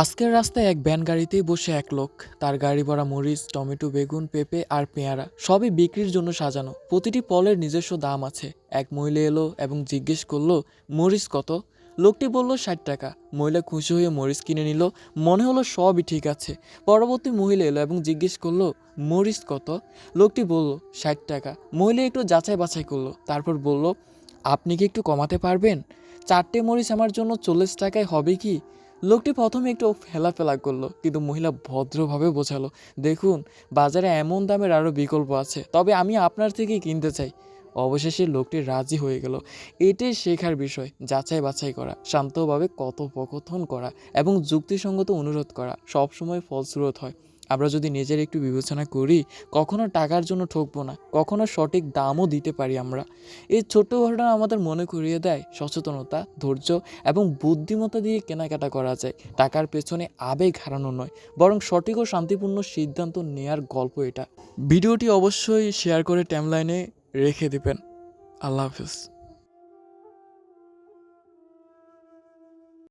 আজকের রাস্তায় এক ভ্যান গাড়িতেই বসে এক লোক। তার গাড়ি ভরা মরিচ, টমেটো, বেগুন, পেঁপে আর পেয়ারা সবই বিক্রির জন্য সাজানো। প্রতিটি পলের নিজস্ব দাম আছে। এক মহিলা এলো এবং জিজ্ঞেস করল, মরিচ কত? লোকটি বলল, ষাট টাকা। মহিলা খুশি হয়ে মরিচ কিনে নিল। মনে হলো সবই ঠিক আছে। পরবর্তী মহিলা এলো এবং জিজ্ঞেস করল, মরিচ কত? লোকটি বলল, ষাট টাকা। মহিলা একটু যাচাই বাছাই করল, তারপর বলল, আপনি কি একটু কমাতে পারবেন? চারটে মরিচ আমার জন্য চল্লিশ টাকায় হবে কি? লোকটি প্রথমে একটু ফেলাফেলা করল, কিন্তু মহিলা ভদ্রভাবে বোঝালো, দেখুন, বাজারে এমন দামের আরও বিকল্প আছে, তবে আমি আপনার থেকেই কিনতে চাই। অবশেষে লোকটি রাজি হয়ে গেল। এটাই শেখার বিষয়, যাচাই বাছাই করা, শান্তভাবে কথোপকথন করা এবং যুক্তিসঙ্গত অনুরোধ করা, সবসময় ফলস্রোত হয়। আমরা যদি নিজের একটু বিবেচনা করি, কখনো টাকার জন্য ঠকবো না, কখনো সঠিক দামও দিতে পারি আমরা। এই ছোট্ট ঘটনা আমাদের মনে করিয়ে দেয় সচেতনতা, ধৈর্য এবং বুদ্ধিমত্তা দিয়ে কেনাকাটা করা যায়। টাকার পেছনে আবেগ হারানো নয়, বরং সঠিক ও শান্তিপূর্ণ সিদ্ধান্ত নেয়ার গল্প এটা। ভিডিওটি অবশ্যই শেয়ার করে টাইমলাইনে রেখে দিবেন। আল্লাহ হাফিজ।